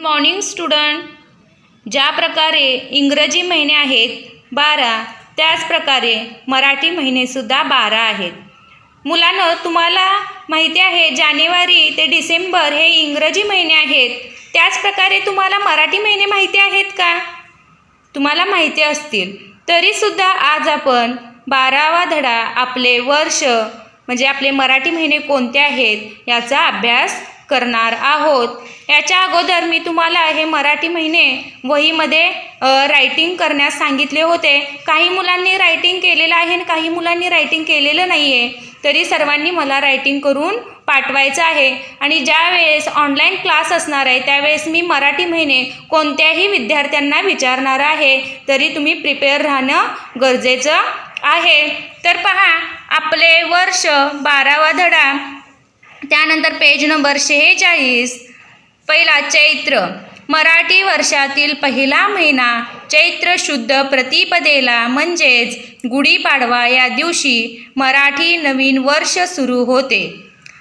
Morning student. ज्या प्रकारे इंग्रजी महिने आहेत बारा त्याच प्रकारे मराठी महिनेसुद्धा बारा आहेत. मुलांना तुम्हाला माहिती आहे जानेवारी ते डिसेंबर हे इंग्रजी महिने आहेत. त्याचप्रकारे तुम्हाला मराठी महिने माहिती आहेत का? तुम्हाला माहिती असतील. तरीसुद्धा आज आपण बारावा धडा आपले वर्ष म्हणजे आपले मराठी महिने कोणते आहेत याचा अभ्यास करणार आहोत. याच्या अगोदर मी तुम्हाला हे मराठी महिने वहीमध्ये रायटिंग करण्यास सांगितले होते. काही मुलांनी रायटिंग केलेलं आहे आणि काही मुलांनी रायटिंग केलेलं नाही आहे तरी सर्वांनी मला रायटिंग करून पाठवायचं आहे. आणि ज्या वेळेस ऑनलाईन क्लास असणार आहे त्यावेळेस मी मराठी महिने कोणत्याही विद्यार्थ्यांना विचारणार आहे. तरी तुम्ही प्रिपेअर राहणं गरजेचं आहे. तर पहा आपले वर्ष बारावा धडा त्यानंतर पेज नंबर शेहेचाळीस. पहिला चैत्र. मराठी वर्षातील पहिला महिना चैत्र शुद्ध प्रतिपदेला म्हणजेच गुढीपाडवा या दिवशी मराठी नवीन वर्ष सुरू होते.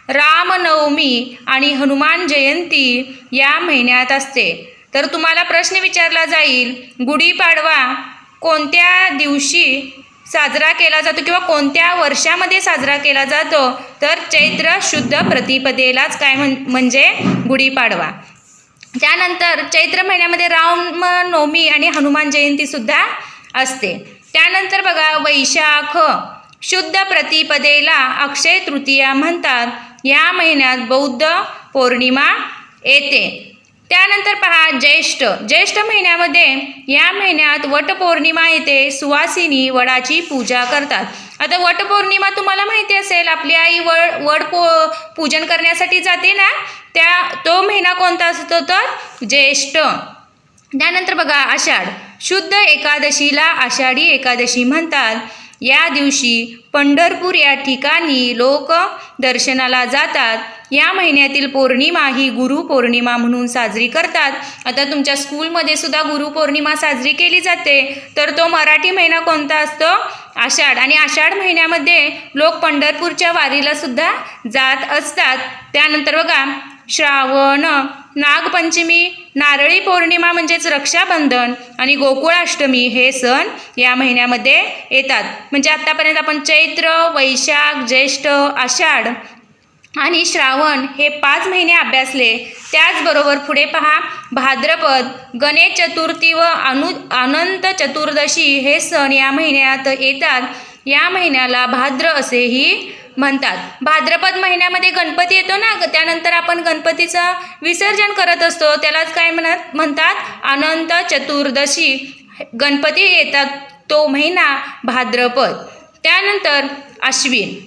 रामनवमी आणि हनुमान जयंती या महिन्यात असते. तर तुम्हाला प्रश्न विचारला जाईल गुढीपाडवा कोणत्या दिवशी साजरा केला जातो किंवा कोणत्या वर्षामध्ये साजरा केला जातो तर चैत्र शुद्ध प्रतिपदेलाच काय म्हण म्हणजे गुढीपाडवा. त्यानंतर चैत्र महिन्यामध्ये रामनवमी आणि हनुमान जयंतीसुद्धा असते. त्यानंतर बघा वैशाख शुद्ध प्रतिपदेला अक्षय तृतीया म्हणतात. या महिन्यात बौद्ध पौर्णिमा येते. त्यानंतर पहा ज्येष्ठ. ज्येष्ठ महिन्यामध्ये या महिन्यात वटपौर्णिमा येते. सुवासिनी वडाची पूजा करतात. आता वटपौर्णिमा तुम्हाला माहिती असेल आपली आई वड वड पो पूजन करण्यासाठी जाते ना? त्या तो महिना कोणता असतो तर? ज्येष्ठ. त्यानंतर बघा आषाढ. शुद्ध एकादशीला आषाढी एकादशी म्हणतात. या दिवशी पंढरपूर या ठिकाणी लोक दर्शनाला जातात. या महिन्यातील पौर्णिमा ही गुरुपौर्णिमा म्हणून साजरी करतात. आता तुमच्या स्कूलमध्ये सुद्धा गुरुपौर्णिमा साजरी केली जाते. तर तो मराठी महिना कोणता असतो? आषाढ. आणि आषाढ महिन्यामध्ये लोक पंढरपूरच्या वारीला सुद्धा जात असतात. त्यानंतर बघा श्रावण नागपंचमी नारळी पौर्णिमा म्हणजेच रक्षाबंधन आणि गोकुळाष्टमी हे सण या महिन्यामध्ये येतात. म्हणजे आत्तापर्यंत आपण चैत्र वैशाख ज्येष्ठ आषाढ आणि श्रावण हे पाच महिने अभ्यासले. त्याचबरोबर पुढे पहा भाद्रपद गणेश चतुर्थी व अनु अनंत चतुर्दशी हे सण या महिन्यात येतात. या महिन्याला भाद्र असेही म्हणतात. भाद्रपद महिन्यामध्ये गणपती येतो ना ग- त्यानंतर आपण गणपतीचं विसर्जन करत असतो. त्यालाच काय म्हणत म्हणतात? अनंत चतुर्दशी. गणपती येतात तो महिना भाद्रपद. त्यानंतर अश्विन.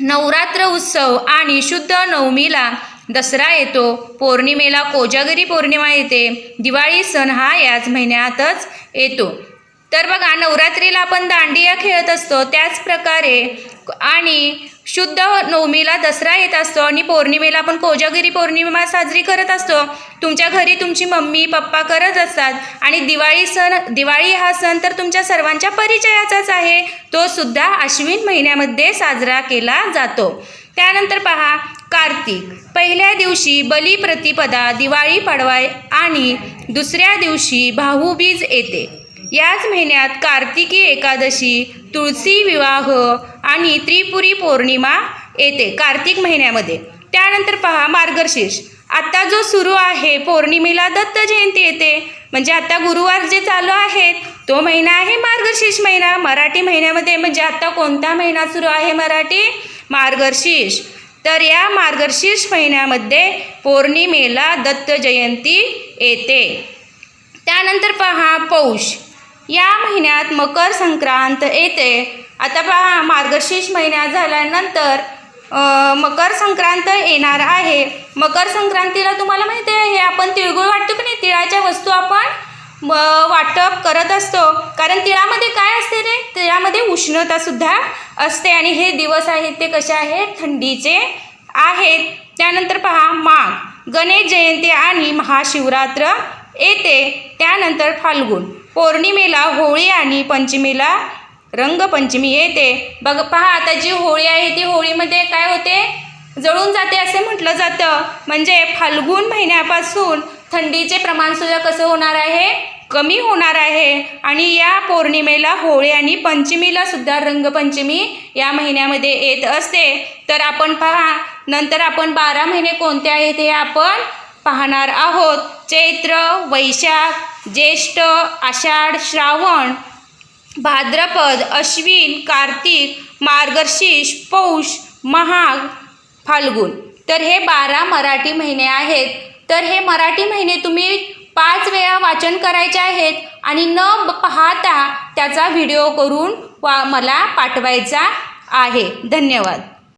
नवरात्र उत्सव आणि शुद्ध नवमीला दसरा येतो. पौर्णिमेला कोजागरी पौर्णिमा येते. दिवाळी सण हा याच महिन्यातच येतो. तर बघा नवरात्रीला आपण दांडिया खेळत असतो. त्याच प्रकारे आणि शुद्ध नवमीला दसरा येत असतो आणि पौर्णिमेला आपण कोजागिरी पौर्णिमा साजरी करत असतो. तुमच्या घरी तुमची मम्मी पप्पा करत असतात. आणि दिवाळी सण दिवाळी हा सण तर तुमच्या सर्वांच्या परिचयाचाच आहे. तो सुद्धा आश्विन महिन्यामध्ये साजरा केला जातो. त्यानंतर पहा कार्तिक. पहिल्या दिवशी बलिप्रतिपदा दिवाळी पाडवा आणि दुसऱ्या दिवशी भाऊबीज येते. याच महिन्यात कार्तिकी एकादशी तुळशी विवाह आणि त्रिपुरी पौर्णिमा येते कार्तिक महिन्यामध्ये. त्यानंतर पहा मार्गशीर्ष. आत्ता जो सुरू आहे पौर्णिमेला दत्त जयंती येते. म्हणजे आता गुरुवार जे चालू आहेत तो महिना आहे मार्गशीर्ष महिना. मराठी महिन्यामध्ये म्हणजे आता कोणता महिना सुरू आहे मराठी? मार्गशीर्ष. तर या मार्गशीर्ष महिन्यामध्ये पौर्णिमेला दत्त जयंती येते. त्यानंतर पहा पौष. या महिन्यात मकर संक्रांत येते. आता पहा मार्गशीर्ष महिन्यात झाल्यानंतर मकर संक्रांत येणार आहे. मकर संक्रांतीला तुम्हाला माहिती आहे हे आपण तिळगुळ वाटतो की नाही? तिळाच्या वस्तू आपण म, वाटप करत असतो. कारण तिळामध्ये काय असते रे? तिळामध्ये उष्णतासुद्धा असते आणि हे दिवस आहेत ते कसे आहेत? थंडीचे आहेत. त्यानंतर पहा माघ गणेश जयंती आणि महाशिवरात्र येते. त्यानंतर फाल्गुन. पौर्णिमेला होळी आणि पंचमीला रंगपंचमी येते. बघ पहा आता जी होळी आहे ती होळीमध्ये काय होते? जळून जाते असे म्हटलं जातं. म्हणजे फाल्गुन महिन्यापासून थंडीचे प्रमाणसुद्धा कसं होणार आहे? कमी होणार आहे. आणि या पौर्णिमेला होळी आणि पंचमीला सुद्धा रंगपंचमी या महिन्यामध्ये येत असते. तर आपण पहा नंतर आपण बारा महिने कोणते आहेत हे आपण पाहणार आहोत. चैत्र वैशाख ज्येष्ठ आषाढ श्रावण भाद्रपद अश्विन कार्तिक मार्गशीर्ष पौष महाग फाल्गुन. तर हे बारा मराठी महिने आहेत. तर हे मराठी महिने तुम्ही पाच वेळा वाचन करायचे आहेत आणि न ब- पाहता त्याचा व्हिडिओ करून वा मला पाठवायचा आहे. धन्यवाद.